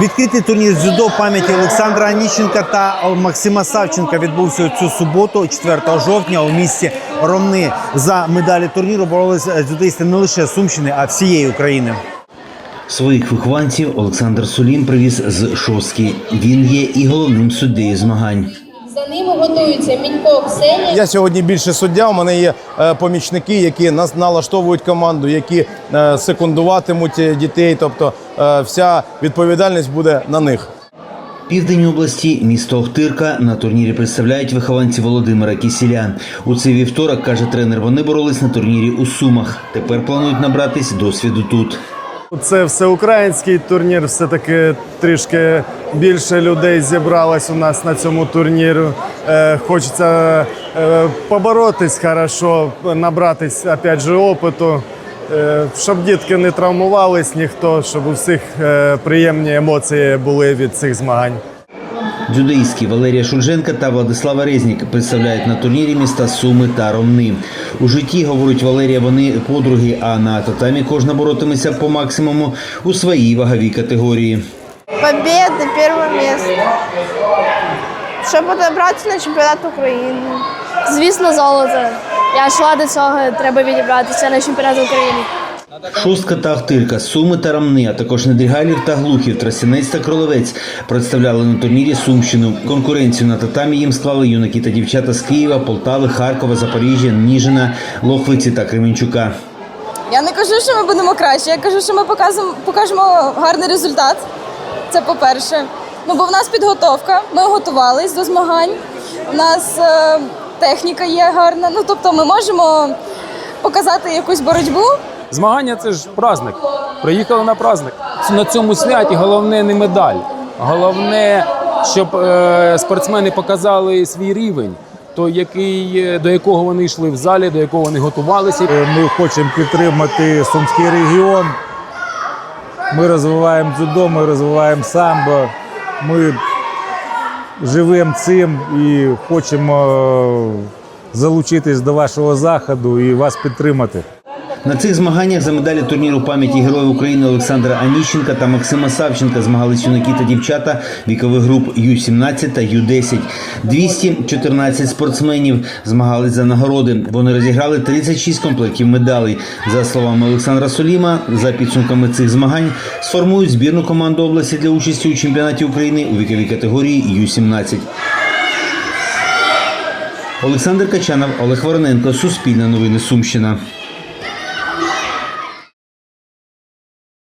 Відкритий турнір з дзюдо пам'яті Олександра Аніщенка та Максима Савченка відбувся цю суботу, 4 жовтня, у місті Ромни. За медалі турніру боролися дзюдоїсти не лише Сумщини, а всієї України. Своїх вихованців Олександр Сулім привіз з шостки. Він є і головним суддею змагань. За ними готуються Мінько Ксенія. Я сьогодні більше суддя. У мене є е, помічники, які нас налаштовують команду, які е, секундуватимуть е, дітей. Тобто вся відповідальність буде на них. Південь області, місто Охтирка на турнірі представляють вихованці Володимира Кісіля. У цей вівторок каже тренер. Вони боролись на турнірі у Сумах. Тепер планують набратись досвіду тут. Це всеукраїнський турнір, все-таки трішки більше людей зібралось у нас на цьому турнірі. Е, хочеться е, поборотись хорошо, набратись опять же опиту, е, щоб дітки не травмувались ніхто, щоб у всіх приємні емоції були від цих змагань. Дзюдоїстки Валерія Шульженка та Владислава Резнік представляють на турнірі міста Суми та Ромни. У житті, говорить Валерія, вони подруги, а на татамі кожна боротиметься по максимуму у своїй ваговій категорії. Победы, первое место. Щоб добратися на чемпіонат України. Звісно, золото. Я йшла до цього, треба відібратися на чемпіонат України. Шостка та Ахтирка, Суми та Рамни, а також Недрігайлів та Глухів, Трасянець та Кролевець представляли на турнірі Сумщину. Конкуренцію на татамі їм склали юнаки та дівчата з Києва, Полтави, Харкова, Запоріжжя, Ніжина, Лохвиці та Кременчука. Я не кажу, що ми будемо краще. Я кажу, що ми покажемо, покажемо гарний результат. Це по-перше. Ну, бо в нас підготовка, ми готувались до змагань. У нас е, техніка є гарна. Ну, тобто ми можемо показати якусь боротьбу. Змагання це ж праздник. Приїхали на праздник. На цьому святі головне не медаль. Головне, щоб е, спортсмени показали свій рівень, той, який, е, до якого вони йшли в залі, до якого вони готувалися. Е, Ми хочемо підтримати Сумський регіон. Ми розвиваємо дзюдо, ми розвиваємо самбо. Ми живемо цим і хочемо е, залучитись до вашого заходу і вас підтримати. На цих змаганнях за медалі турніру пам'яті Героїв України Олександра Аніщенка та Максима Савченка змагались юнаки та дівчата вікових груп Ю-17 та Ю-10. 214 спортсменів змагались за нагороди. Вони розіграли 36 комплектів медалей. За словами Олександра Соліма, за підсумками цих змагань сформують збірну команду області для участі у чемпіонаті України у віковій категорії Ю-17. Олександр Качанов, Олег Вороненко, Суспільне новини Сумщина.